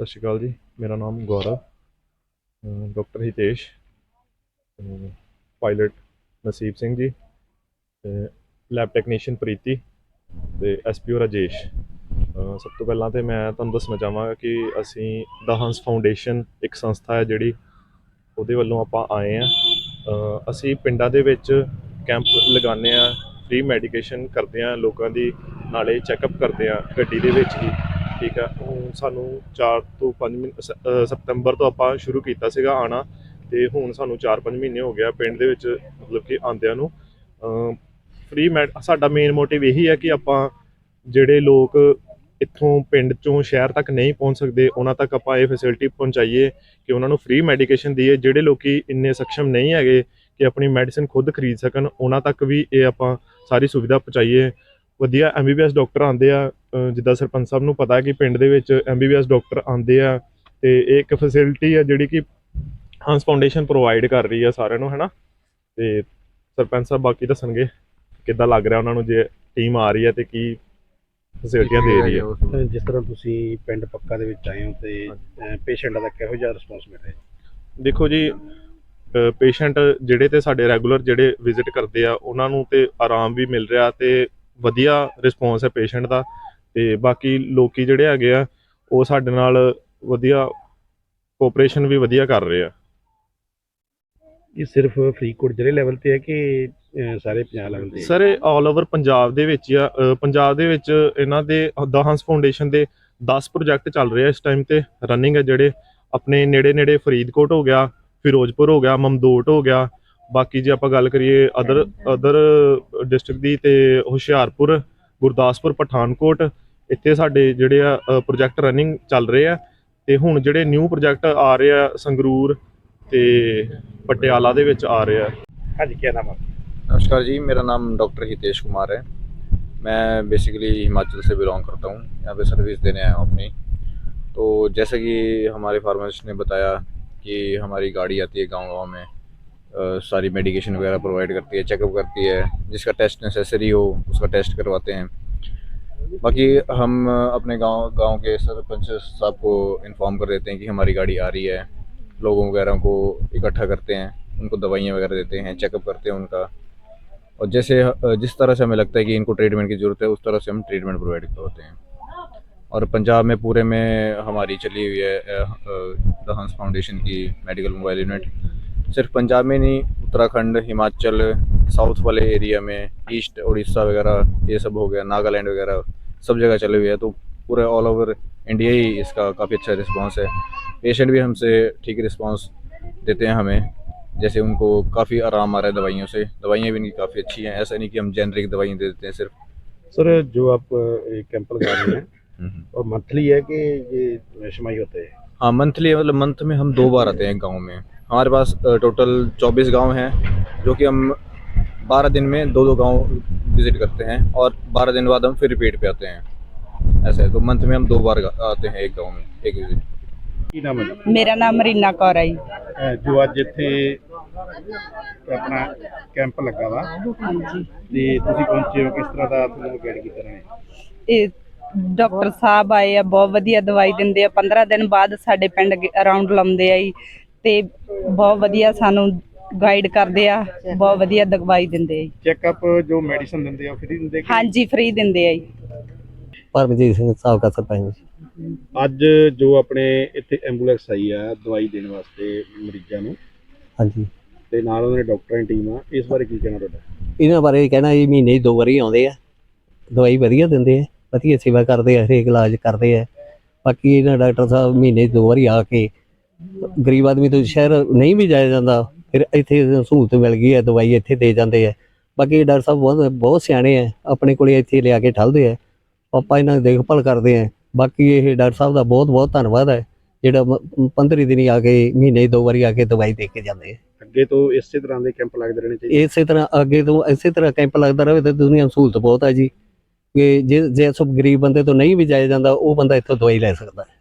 ਸਤਿ ਸ਼੍ਰੀ ਅਕਾਲ ਜੀ, ਮੇਰਾ ਨਾਮ ਗੌਰਵ ਡਾਕਟਰ ਹਿਤੇਸ਼ ਪਾਇਲਟ ਨਸੀਬ ਸਿੰਘ ਜੀ, ਤੇ ਲੈਬ ਟੈਕਨੀਸ਼ੀਅਨ ਪ੍ਰੀਤੀ, ਤੇ ਐਸਪੀਓ ਰਾਜੇਸ਼। ਸਭ ਤੋਂ ਪਹਿਲਾਂ ਤੇ ਮੈਂ ਤੁਹਾਨੂੰ ਦੱਸਣਾ ਚਾਹਾਂਗਾ ਕਿ ਅਸੀਂ ਦਾ ਹੰਸ ਫਾਊਂਡੇਸ਼ਨ ਇੱਕ ਸੰਸਥਾ ਹੈ ਜਿਹੜੀ ਉਹਦੇ ਵੱਲੋਂ ਆਪਾਂ ਆਏ ਆ ਅਸੀਂ ਪਿੰਡਾਂ ਦੇ ਵਿੱਚ ਕੈਂਪ ਲਗਾਉਂਦੇ ਆ ਫ੍ਰੀ ਮੈਡੀਕੇਸ਼ਨ ਕਰਦੇ ਆ ਲੋਕਾਂ ਦੀ ਨਾਲੇ ਚੈੱਕਅਪ ਕਰਦੇ ਆ ਗੱਡੀ ਦੇ ਵਿੱਚ ਹੀ। ਠੀਕ ਆ। ਹੁਣ ਸਾਨੂੰ 4 ਤੋਂ 5 ਮਹੀਨੇ ਸ- ਅਹ ਸਤੰਬਰ ਤੋਂ ਆਪਾਂ ਸ਼ੁਰੂ ਕੀਤਾ ਸੀਗਾ ਆਣਾ ਤੇ ਹੁਣ ਸਾਨੂੰ 4-5 ਮਹੀਨੇ ਹੋ ਗਿਆ ਪਿੰਡ ਦੇ ਵਿੱਚ, ਮਤਲਬ ਕਿ ਆਂਦਿਆਂ ਨੂੰ। ਫ੍ਰੀ ਮੈਡ ਸਾਡਾ ਮੇਨ ਮੋਟਿਵ ਇਹੀ ਹੈ ਕਿ ਆਪਾਂ ਜਿਹੜੇ ਲੋਕ ਇੱਥੋਂ ਪਿੰਡ ਚੋਂ ਸ਼ਹਿਰ ਤੱਕ ਨਹੀਂ ਪਹੁੰਚ ਸਕਦੇ, ਉਹਨਾਂ ਤੱਕ ਆਪਾਂ ਇਹ ਫੈਸਿਲਿਟੀ ਪਹੁੰਚਾਈਏ ਕਿ ਉਹਨਾਂ ਨੂੰ ਫ੍ਰੀ ਮੈਡੀਕੇਸ਼ਨ ਦਈਏ। ਜਿਹੜੇ ਲੋਕੀ ਇੰਨੇ ਸક્ષਮ ਨਹੀਂ ਹੈਗੇ ਕਿ ਆਪਣੀ ਮੈਡੀਸਿਨ ਖੁਦ ਖਰੀਦ ਸਕਣ, ਉਹਨਾਂ ਤੱਕ ਵੀ ਇਹ ਆਪਾਂ ਸਾਰੀ ਸੁਵਿਧਾ ਪਹੁੰਚਾਈਏ। ਵਧੀਆ ਐਮਬੀਬੀਐਸ ਡਾਕਟਰ ਆਉਂਦੇ ਆ ਜਿੱਦਾਂ ਸਰਪੰਚ ਸਾਹਿਬ ਨੂੰ ਪਤਾ ਹੈ ਕਿ ਪਿੰਡ ਦੇ ਵਿੱਚ ਐਮਬੀਬੀਐਸ ਡਾਕਟਰ ਆਉਂਦੇ ਆ ਤੇ ਇਹ ਇੱਕ ਫੈਸਿਲਿਟੀ ਆ ਜਿਹੜੀ ਕਿ ਹੰਸ ਫਾਊਂਡੇਸ਼ਨ ਪ੍ਰੋਵਾਈਡ ਕਰ ਰਹੀ ਆ ਸਾਰਿਆਂ ਨੂੰ ਹੈਨਾ? ਤੇ ਸਰਪੰਚ ਸਾਹਿਬ ਬਾਕੀ ਦੱਸਣਗੇ ਕਿੱਦਾਂ ਲੱਗ ਰਿਹਾ ਉਹਨਾਂ ਨੂੰ ਜੇ ਟੀਮ ਆ ਰਹੀ ਹੈ ਤੇ ਕੀ ਫੈਸਿਲਿਟੀਆਂ ਦੇ ਰਹੀ ਹੈ ਜਿਸ ਤਰ੍ਹਾਂ ਤੁਸੀਂ ਪਿੰਡ ਪੱਕਾ ਦੇ ਵਿੱਚ ਆਏ ਹੋ ਤੇ ਪੇਸ਼ੈਂਟਾਂ ਦਾ ਕਿਹੋ ਜਿਹਾ ਰਿਸਪੌਂਸ ਮਿਲ ਰਿਹਾ? ਦੇਖੋ ਜੀ ਪੇਸ਼ੈਂਟ ਜਿਹੜੇ ਤੇ ਸਾਡੇ ਰੈਗੂਲਰ ਜਿਹੜੇ ਵਿਜ਼ਿਟ ਕਰਦੇ ਆ ਉਹਨਾਂ ਨੂੰ ਤੇ ਆਰਾਮ ਵੀ ਮਿਲ ਰਿਹਾ ਤੇ ਵਧੀਆ ਰਿਸਪੌਂਸ ਹੈ ਪੇਸ਼ੈਂਟ ਦਾ। ਤੇ ਬਾਕੀ ਲੋਕੀ ਜਿਹੜੇ ਹੈਗੇ ਆ ਉਹ ਸਾਡੇ ਨਾਲ ਵਧੀਆ ਕੋਆਪਰੇਸ਼ਨ ਵੀ ਵਧੀਆ ਕਰ ਰਹੇ ਆ। ਇਹ ਸਿਰਫ ਫਰੀਦਕੋਟ ਜ਼ਿਲ੍ਹੇ ਲੈਵਲ ਤੇ ਹੈ ਕਿ ਅਹ ਸਾਰੇ ਪੰਜਾਬ ਲੈਵਲ ਤੇ ਹੈ? ਸਰ ਇਹ ਆਲ ਓਵਰ ਪੰਜਾਬ ਦੇ ਵਿੱਚ ਹੀ ਆ ਅ, ਪੰਜਾਬ ਦੇ ਵਿੱਚ ਇਹਨਾਂ ਦੇ ਦਾ ਹੰਸ ਫਾਊਂਡੇਸ਼ਨ ਦੇ 10 ਪ੍ਰੋਜੈਕਟ ਚੱਲ ਰਹੇ ਆ ਇਸ ਟਾਈਮ ਤੇ। ਰਨਿੰਗ ਹੈ ਜਿਹੜੇ ਆਪਣੇ ਨੇੜੇ ਨੇੜੇ ਫਰੀਦਕੋਟ ਹੋ ਗਿਆ ਫਿਰੋਜ਼ਪੁਰ ਹੋ ਗਿਆ ਮਮਦੋਟ ਹੋ ਗਿਆ। ਬਾਕੀ ਜੇ ਆਪਾਂ ਗੱਲ ਕਰੀਏ ਅਦਰ ਅਦਰ ਡਿਸਟ੍ਰਿਕਟ ਦੀ ਤੇ ਹੁਸ਼ਿਆਰਪੁਰ ਗੁਰਦਾਸਪੁਰ ਪਠਾਨਕੋਟ ਇੱਥੇ ਸਾਡੇ ਜਿਹੜੇ ਆ ਪ੍ਰੋਜੈਕਟ ਰਨਿੰਗ ਚੱਲ ਰਹੇ ਆ ਤੇ ਹੁਣ ਜਿਹੜੇ ਨਿਊ ਪ੍ਰੋਜੈਕਟ ਆ ਰਹੇ ਆ ਸੰਗਰੂਰ ਤੇ ਪਟਿਆਲਾ ਦੇ ਵਿੱਚ ਆ ਰਹੇ ਆ ਹਾਂਜੀ ਕੀ ਨਾਮ ਹੈ नमस्कार जी मेरा नाम डॉक्टर हितेश कुमार है मैं बेसिकली हिमाचल से बिलोंग करता हूँ यहाँ पे सर्विस देने आया हूँ अपनी तो जैसा कि हमारे फार्मासिस्ट ने बताया कि हमारी गाड़ी आती है गांव गांव में अ, सारी मेडिकेशन वगैरह प्रोवाइड करती है चेकअप करती है, जिसका टेस्ट नेसेसरी हो, उसका टेस्ट करवाते हैं। बाकी हम अपने गाँव गाँव के सरपंच साहब को इन्फॉर्म कर देते हैं कि हमारी गाड़ी आ रही है। लोगों वगैरह को इकट्ठा करते हैं, उनको दवाइयाँ वगैरह देते हैं चेकअप करते हैं उनका। और जैसे जिस तरह से हमें लगता है कि इनको ट्रीटमेंट की ज़रूरत है, उस तरह से हम ट्रीटमेंट प्रोवाइड करवाते हैं। और पंजाब में, पूरे में हमारी चली हुई है द हंस फाउंडेशन की मेडिकल मोबाइल यूनिट सिर्फ़ पंजाब में नहीं उत्तराखंड हिमाचल साउथ वाले एरिया में ईस्ट उड़ीसा वगैरह ये सब हो गया नागालैंड वगैरह सब जगह चले हुए हैं। तो पूरे ऑल ओवर इंडिया ही इसका काफ़ी अच्छा रिस्पांस है। पेशेंट भी हमसे ठीक रिस्पांस देते हैं हमें जैसे उनको काफ़ी आराम आ रहा है दवाइयों से। दवाइयाँ भी इनकी काफ़ी अच्छी हैं ऐसा नहीं कि हम जेनरिक दवाइयाँ दे देते हैं सिर्फ़। सर जो आप कैंप लगा रहे हैं हम्म। और मंथली है कि ये होते हैं? हाँ मंथली मतलब मंथ में हम दो बार आते हैं गाँव में। हमारे पास टोटल चौबीस गांव हैं जो कि हम बारह दिन में दो दो गांव विजिट करते हैं और बारह दिन बाद हम फिर रिपीट पे आते हैं ऐसा है तो मंथ में हम दो बार आते हैं एक गांव में एक विजिट ਕੀ ਨਾਮ ਹੈ ਜੀ ਮੇਰਾ ਨਾਮ ਮਰੀਨਾ ਕੌਰ ਹੈ ਜੀ ਅਹ ਜੋ ਅੱਜ ਇੱਥੇ ਆਪਣਾ ਕੈਂਪ ਲੱਗਾ ਵਾ ਹਾਂਜੀ ਤੇ ਤੁਸੀਂ ਪਹੁੰਚੇ ਹੋ ਕਿਸ ਤਰ੍ਹਾਂ ਦਾ ਤੁਹਾਨੂੰ ਗਾਈਡ ਕੀਤਾ ਰਹੇ ਇਹ ਡਾਕਟਰ ਸਾਹਿਬ ਆਏ ਆ ਬਹੁਤ ਵਧੀਆ ਦਵਾਈ ਦਿੰਦੇ ਆ 15 ਦਿਨ ਬਾਅਦ ਸਾਡੇ ਪਿੰਡ ਰਾਉਂਡ ਲਾਉਂਦੇ ਆ ਜੀ ਤੇ ਬਹੁਤ ਵਧੀਆ ਸਾਨੂੰ ਗਾਈਡ ਕਰਦੇ ਆ ਬਹੁਤ ਵਧੀਆ ਦਵਾਈ ਦਿੰਦੇ ਆ ਜੀ। ਚੈੱਕਅਪ ਜੋ ਮੈਡੀਸਨ ਦਿੰਦੇ ਆ ਫ੍ਰੀ ਦਿੰਦੇ ਕਿ ਹਾਂਜੀ ਫ੍ਰੀ ਦਿੰਦੇ ਆ ਜੀ। ਪਰਮਜੀਤ ਸਿੰਘ ਸਾਬਕਾ ਸਰਪੰਚ। ਅੱਜ ਜੋ ਆਪਣੇ ਇੱਥੇ ਐਂਬੂਲੈਂਸ ਆਈ ਆ ਦਵਾਈ ਦੇਣ ਵਾਸਤੇ ਮਰੀਜ਼ਾਂ ਨੂੰ ਹਾਂਜੀ। ਤੇ ਨਾਲ ਉਹਨਾਂ ਦੇ ਡਾਕਟਰਾਂ ਦੀ ਟੀਮ ਆ ਇਸ ਬਾਰੇ ਕੀ ਕਹਿਣਾ ਤੁਹਾਡਾ? ਇਹਨਾਂ ਬਾਰੇ ਕਹਿਣਾ ਇਹ ਮਹੀਨੇ 'ਚ ਦੋ ਵਾਰੀ ਆਉਂਦੇ ਆ। ਦਵਾਈ ਵਧੀਆ ਦਿੰਦੇ ਆ ਵਧੀਆ ਸੇਵਾ ਕਰਦੇ ਆ ਹਰੇਕ ਇਲਾਜ ਕਰਦੇ ਆ। ਬਾਕੀ ਇਹਨਾਂ ਡਾਕਟਰ ਸਾਹਿਬ ਮਹੀਨੇ 'ਚ ਦੋ ਵਾਰੀ ਆ ਕੇ ਗਰੀਬ ਆਦਮੀ ਤੋਂ ਸ਼ਹਿਰ ਨਹੀਂ ਵੀ ਜਾਇਆ ਜਾਂਦਾ ਫਿਰ ਇੱਥੇ ਸਹੂਲਤ ਮਿਲ ਗਈ ਹੈ ਦਵਾਈ ਇੱਥੇ ਦੇ ਜਾਂਦੇ ਆ ਬਾਕੀ ਡਾਕਟਰ ਸਾਹਿਬ ਬਹੁਤ ਬਹੁਤ ਸਿਆਣੇ ਆ ਆਪਣੇ ਕੋਲੇ ਇੱਥੇ ਲਿਆ ਕੇ ਠੱਲਦੇ ਆ ਆਪਾਂ ਇਹਨਾਂ ਦੀ ਦੇਖਭਾਲ ਕਰਦੇ ਆ ਬਾਕੀ ਇਹ ਡਾਕਟਰ ਸਾਹਿਬ ਦਾ ਬਹੁਤ ਬਹੁਤ ਧੰਨਵਾਦ ਹੈ ਜਿਹੜਾ 15 ਦਿਨੀ ਆ ਕੇ ਮਹੀਨੇ ਦੋ ਵਾਰੀ ਆ ਕੇ ਦਵਾਈ ਦੇ ਕੇ ਜਾਂਦੇ ਆ ਅੱਗੇ ਤੋਂ ਇਸੇ ਤਰ੍ਹਾਂ ਦੇ ਕੈਂਪ ਲੱਗਦੇ ਰਹਿਣੇ ਚਾਹੀਦੇ। ਇਸੇ ਤਰ੍ਹਾਂ ਅੱਗੇ ਤੋਂ ਇਸੇ ਤਰ੍ਹਾਂ ਕੈਂਪ ਲੱਗਦਾ ਰਹੇ ਤਾਂ ਦੁਨੀਆ ਨੂੰ ਸਹੂਲਤ ਬਹੁਤ ਹੈ ਜੀ। ਕਿ ਜੇ ਜੇ ਸਭ ਗਰੀਬ ਬੰਦੇ ਤੋਂ ਨਹੀਂ ਵੀ ਜਾਇਆ ਜਾਂਦਾ ਉਹ ਬੰਦਾ ਇੱਥੋਂ ਦਵਾਈ ਲੈ ਸਕਦਾ ਹੈ।